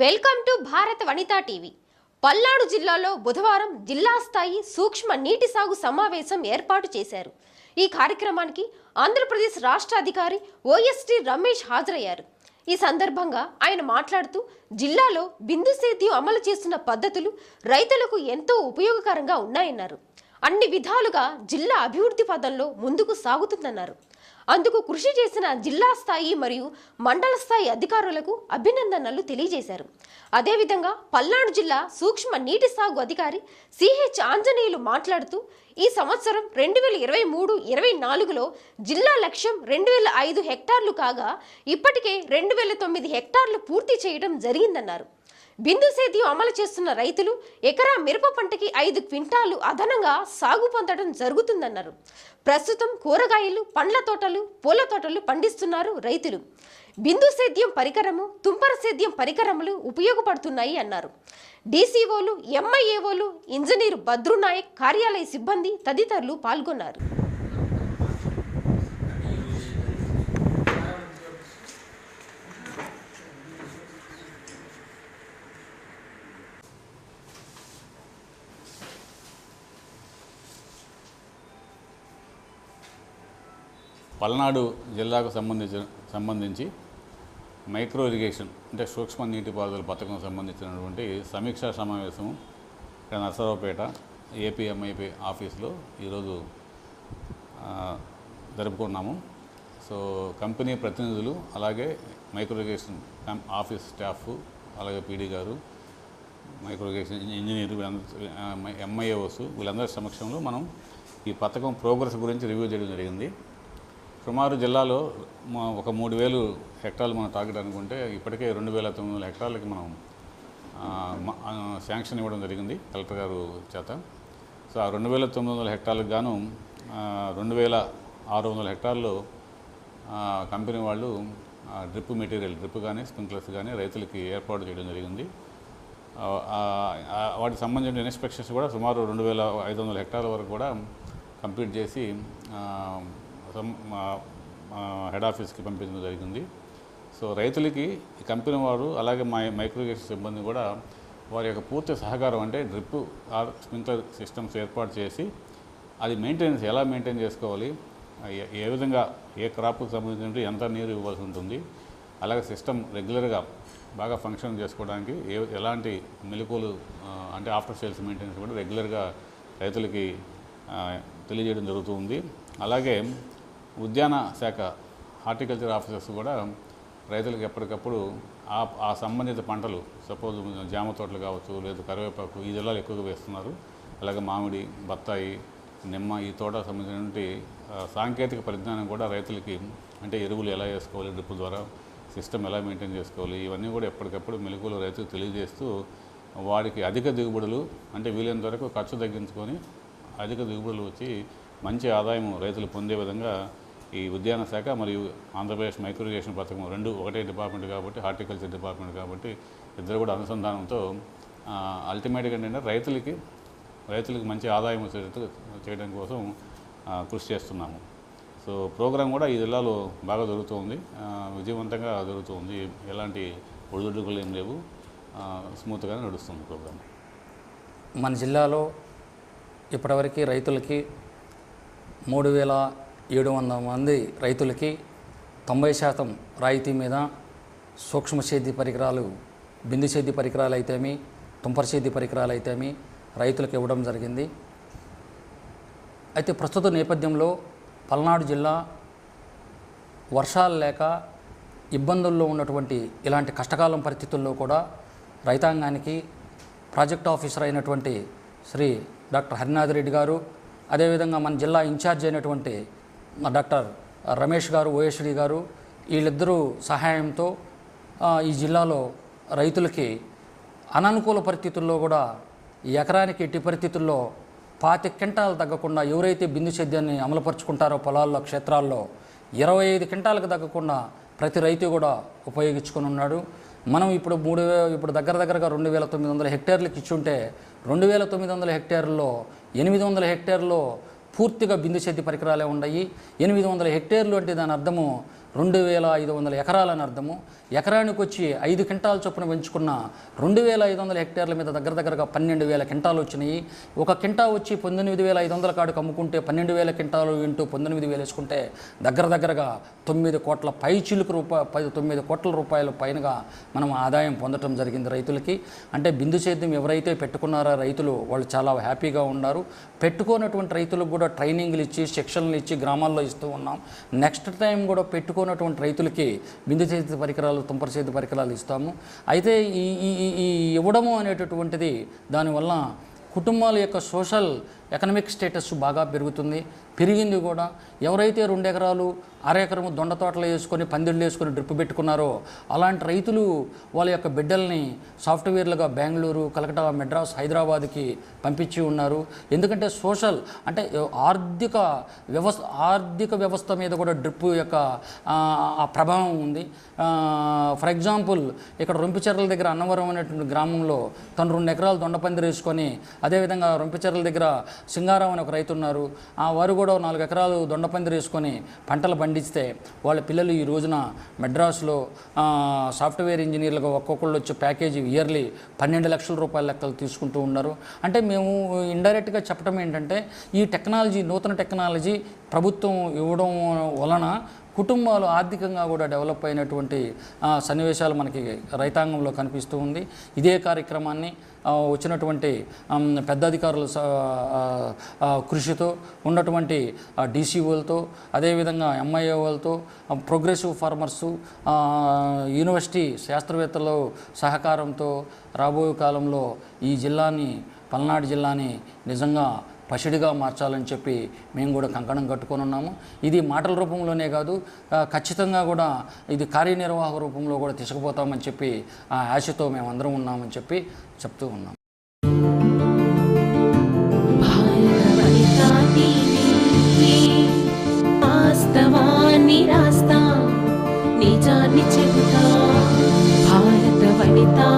Welcome to Bharat Vanitha TV. Palnadu జిల్లాలో బుధవారం జిల్లా స్థాయి సూక్ష్మ నీటి సాగు సమావేశం ఏర్పాటు చేశారు. ఈ కార్యక్రమానికి ఆంధ్రప్రదేశ్ రాష్ట్ర అధికారి ఓఎస్టీ రమేష్ హాజరయ్యారు. ఈ సందర్భంగా ఆయన మాట్లాడుతూ జిల్లాలో బిందు సేద్యం అమలు చేస్తున్న పద్ధతులు రైతులకు ఎంతో ఉపయోగకరంగా ఉన్నాయన్నారు. అన్ని విధాలుగా జిల్లా అభివృద్ధి పదంలో ముందుకు సాగుతుందన్నారు. అందుకు కృషి చేసిన జిల్లా స్థాయి మరియు మండల స్థాయి అధికారులకు అభినందనలు తెలియజేశారు. అదేవిధంగా పల్నాడు జిల్లా సూక్ష్మ నీటి సాగు అధికారి సిహెచ్ ఆంజనేయులు మాట్లాడుతూ ఈ సంవత్సరం రెండు వేల ఇరవై మూడు ఇరవై నాలుగులో జిల్లా లక్ష్యం రెండు వేల ఐదు హెక్టార్లు కాగా ఇప్పటికే రెండు వేల తొమ్మిది హెక్టార్లు పూర్తి చేయడం జరిగిందన్నారు. బిందు సేద్యం అమలు చేస్తున్న రైతులు ఎకరా మిరప పంటకి ఐదు క్వింటాలు అదనంగా సాగు పొందడం జరుగుతుందన్నారు. ప్రస్తుతం కూరగాయలు పండ్ల తోటలు పూల తోటలు పండిస్తున్నారు రైతులు. బిందు సేద్యం పరికరము తుంపర సేద్యం పరికరములు ఉపయోగపడుతున్నాయి అన్నారు. డీసీఓలు ఎంఐఏఓలు ఇంజనీర్ బద్రునాయక్ కార్యాలయ సిబ్బంది తదితరులు పాల్గొన్నారు. పల్నాడు జిల్లాకు సంబంధించిన సంబంధించి మైక్రో ఇరిగేషన్ అంటే సూక్ష్మ నీటిపారుదల పథకం సంబంధించినటువంటి సమీక్షా సమావేశము ఇక్కడ నర్సరావుపేట ఏపీఎంఐపీ ఆఫీస్లో ఈరోజు జరుపుకున్నాము. సో కంపెనీ ప్రతినిధులు అలాగే మైక్రో ఇరిగేషన్ ఆఫీస్ స్టాఫ్ అలాగే పీడీ గారు మైక్రో ఇరిగేషన్ ఇంజనీర్ ఎంఐఓస్ వీళ్ళందరి సమక్షంలో మనం ఈ పథకం ప్రోగ్రెస్ గురించి రివ్యూ చేయడం జరిగింది. సుమారు జిల్లాలో మా- ఒక మూడు వేలు హెక్టార్లు మనం టార్గెట్ అనుకుంటే ఇప్పటికే రెండు వేల తొమ్మిది వందల హెక్టార్లకి మనం శాంక్షన్ ఇవ్వడం జరిగింది కలెక్టర్ గారు చేత. సో ఆ రెండు వేల తొమ్మిది వందల హెక్టార్లకు గాను రెండు వేల ఆరు వందల హెక్టార్లు కంపెనీ వాళ్ళు డ్రిప్ మెటీరియల్ డ్రిప్ కానీ స్ప్రింక్లర్స్ కానీ రైతులకి ఏర్పాటు చేయడం జరిగింది. వాటికి సంబంధించిన ఇన్స్పెక్షన్స్ కూడా సుమారు రెండు వేల ఐదు వందల హెక్టార్ల వరకు కూడా కంప్లీట్ చేసి పత్రం మా హెడ్ ఆఫీస్కి పంపించడం జరిగింది. సో రైతులకి ఈ కంపెనీ వారు అలాగే మా మైక్రోగేషన్ సిబ్బంది కూడా వారి యొక్క పూర్తి సహకారం అంటే డ్రిప్ ఆర్ స్ప్రింక్లర్ సిస్టమ్స్ ఏర్పాటు చేసి అది మెయింటెనెన్స్ ఎలా మెయింటైన్ చేసుకోవాలి ఏ- ఏ విధంగా ఏ క్రాప్కి సంబంధించి ఎంత నీరు ఇవ్వాల్సి ఉంటుంది అలాగే సిస్టమ్ రెగ్యులర్గా బాగా ఫంక్షన్ చేసుకోవడానికి ఏ ఎలాంటి మెలకువలు అంటే ఆఫ్టర్ సేల్స్ మెయింటెనెన్స్ కూడా రెగ్యులర్గా రైతులకి తెలియజేయడం జరుగుతుంది అలాగే ఉద్యాన శాఖ హార్టికల్చర్ ఆఫీసర్స్ కూడా రైతులకు ఎప్పటికప్పుడు ఆ ఆ సంబంధిత పంటలు సపోజ్ జామ తోటలు కావచ్చు లేదా కరివేపాకు ఈ జిల్లాలో ఎక్కువగా వేస్తున్నారు. అలాగే మామిడి బత్తాయి నిమ్మ ఈ తోటకు సంబంధించినటువంటి సాంకేతిక పరిజ్ఞానం కూడా రైతులకి అంటే ఎరువులు ఎలా వేసుకోవాలి డ్రిప్ ద్వారా సిస్టమ్ ఎలా మెయింటైన్ చేసుకోవాలి ఇవన్నీ కూడా ఎప్పటికప్పుడు మెలకువలు రైతులకు తెలియజేస్తూ వాడికి అధిక దిగుబడులు అంటే వీలైనంత వరకు ఖర్చు తగ్గించుకొని అధిక దిగుబడులు వచ్చి మంచి ఆదాయం రైతులు పొందే విధంగా ఈ ఉద్యాన శాఖ మరియు ఆంధ్రప్రదేశ్ మైక్రో పథకం రెండు ఒకటే డిపార్ట్మెంట్ కాబట్టి హార్టికల్చర్ డిపార్ట్మెంట్ కాబట్టి ఇద్దరు కూడా అనుసంధానంతో అల్టిమేట్గా ఏంటంటే రైతులకి రైతులకు మంచి ఆదాయం వచ్చేటట్టు చేయడం కోసం కృషి చేస్తున్నాము. సో ప్రోగ్రాం కూడా ఈ జిల్లాలో బాగా జరుగుతుంది. విజయవంతంగా జరుగుతుంది. ఎలాంటి ఒడిదుడుకులు ఏం లేవు. స్మూత్గానే నడుస్తుంది ప్రోగ్రాం. మన జిల్లాలో ఇప్పటివరకు రైతులకి మూడు వేల ఏడు వందల మంది రైతులకి తొంభై శాతం రాయితీ మీద సూక్ష్మ సేద్య పరికరాలు బిందు సేద్య పరికరాలు అయితేమి తుంపర సేద్య పరికరాలు అయితేమి రైతులకు ఇవ్వడం జరిగింది. అయితే ప్రస్తుత నేపథ్యంలో పల్నాడు జిల్లా వర్షాలు లేక ఇబ్బందుల్లో ఉన్నటువంటి ఇలాంటి కష్టకాలం పరిస్థితుల్లో కూడా రైతాంగానికి ప్రాజెక్ట్ ఆఫీసర్ అయినటువంటి శ్రీ డాక్టర్ హరినాథ్ రెడ్డి గారు అదేవిధంగా మన జిల్లా ఇన్ఛార్జ్ అయినటువంటి డాక్టర్ రమేష్ గారు ఓఎస్డి గారు వీళ్ళిద్దరూ సహాయంతో ఈ జిల్లాలో రైతులకి అననుకూల పరిస్థితుల్లో కూడా ఎకరానికి ఎట్టి పరిస్థితుల్లో పాతి క్వింటాలు తగ్గకుండా ఎవరైతే బిందు సేద్యాన్ని అమలుపరుచుకుంటారో పొలాల్లో క్షేత్రాల్లో ఇరవై ఐదు క్వింటాలకు తగ్గకుండా ప్రతి రైతు కూడా ఉపయోగించుకొని ఉన్నాడు. మనం ఇప్పుడు మూడు ఇప్పుడు దగ్గర దగ్గరగా రెండు వేల తొమ్మిది వందల హెక్టార్లకు ఇచ్చుంటే రెండు వేల తొమ్మిది వందల హెక్టేర్లో ఎనిమిది వందల హెక్టేర్లో పూర్తిగా బిందు సేద్య పరికరాలే ఉన్నాయి ఎనిమిది వందల హెక్టేర్లు అంటే దాని అర్థము రెండు వేల ఐదు వందల ఎకరాలని అర్థము. ఎకరానికి వచ్చి ఐదు క్వింటాల చొప్పున పెంచుకున్న రెండు వేల ఐదు వందల హెక్టార్ల మీద దగ్గర దగ్గరగా పన్నెండు వేల క్వింటాలు వచ్చినాయి. ఒక కింటా వచ్చి పంతొమ్మిది వేల ఐదు వందల కాడుకు అమ్ముకుంటే పన్నెండు వేల క్వింటాలు ఇంటూ పంతొమ్మిది వేలు వేసుకుంటే దగ్గర దగ్గరగా తొమ్మిది కోట్ల పై చిలుకు రూపాయ పది తొమ్మిది కోట్ల రూపాయల పైనగా మనం ఆదాయం పొందటం జరిగింది రైతులకి. అంటే బిందు సేద్యం ఎవరైతే పెట్టుకున్నారో రైతులు వాళ్ళు చాలా హ్యాపీగా ఉన్నారు. పెట్టుకోనటువంటి రైతులకు కూడా ట్రైనింగ్లు ఇచ్చి శిక్షణలు ఇచ్చి గ్రామాల్లో ఇస్తూ ఉన్నాం. నెక్స్ట్ టైం కూడా పెట్టుకోనటువంటి రైతులకి బిందు చేతి పరికరాలు తుంపర చేతి పరికరాలు ఇస్తాము. అయితే ఈ ఈ ఈ- ఈ ఇవ్వడము అనేటటువంటిది దానివల్ల కుటుంబాల యొక్క సోషల్ ఎకనామిక్ స్టేటస్ బాగా పెరుగుతుంది. పెరిగింది కూడా ఎవరైతే రెండు ఎకరాలు అర ఎకరము దొండ తోటలు వేసుకొని పందిళ్ళు వేసుకొని డ్రిప్ పెట్టుకున్నారో అలాంటి రైతులు వాళ్ళ యొక్క బిడ్డల్ని సాఫ్ట్వేర్లుగా బెంగళూరు కలకటా మెడ్రాస్ హైదరాబాద్కి పంపించి ఉన్నారు. ఎందుకంటే సోషల్ అంటే ఆర్థిక వ్యవస్థ ఆర్థిక వ్యవస్థ మీద కూడా డ్రిప్ యొక్క ఆ, ఆ ప్రభావం ఉంది. ఫర్ ఎగ్జాంపుల్ ఇక్కడ రొంపిచెర్ల దగ్గర అన్నవరం అనేటువంటి గ్రామంలో తను రెండు ఎకరాలు దొండపందిరి వేసుకొని అదేవిధంగా రొంపిచెర్ల దగ్గర సింగారం అని ఒక రైతు ఉన్నారు. ఆ వారు కూడా నాలుగు ఎకరాలు దొండపందిరి వేసుకొని పంటలు పండిస్తే వాళ్ళ పిల్లలు ఈ రోజున మెడ్రాస్లో సాఫ్ట్వేర్ ఇంజనీర్లుగా ఒక్కొక్కళ్ళు వచ్చే ప్యాకేజీ ఇయర్లీ పన్నెండు లక్షల రూపాయల లెక్కలు తీసుకుంటూ ఉన్నారు. అంటే మేము ఇండైరెక్ట్గా చెప్పడం ఏంటంటే ఈ టెక్నాలజీ నూతన టెక్నాలజీ ప్రభుత్వం ఇవ్వడం వలన కుటుంబాలు ఆర్థికంగా కూడా డెవలప్ అయినటువంటి సన్నివేశాలు మనకి రైతాంగంలో కనిపిస్తూ ఉంది. ఇదే కార్యక్రమాన్ని వచ్చినటువంటి పెద్ద అధికారుల కృషితో ఉన్నటువంటి డీసీఓలతో అదేవిధంగా ఎంఐఓలతో ప్రోగ్రెసివ్ ఫార్మర్సు యూనివర్సిటీ శాస్త్రవేత్తల సహకారంతో రాబోయే కాలంలో ఈ జిల్లాని పల్నాడు జిల్లాని నిజంగా పసిడిగా మార్చాలని చెప్పి మేము కూడా కంకణం కట్టుకొని ఉన్నాము. ఇది మాటల రూపంలోనే కాదు ఖచ్చితంగా కూడా ఇది కార్యనిర్వాహక రూపంలో కూడా తీసుకుపోతామని చెప్పి ఆ ఆశతో మేమందరం ఉన్నామని చెప్పి చెప్తూ ఉన్నాం. వాస్తవాన్ని రాస్తా నిజాన్ని చెబుతా. భారత వనితా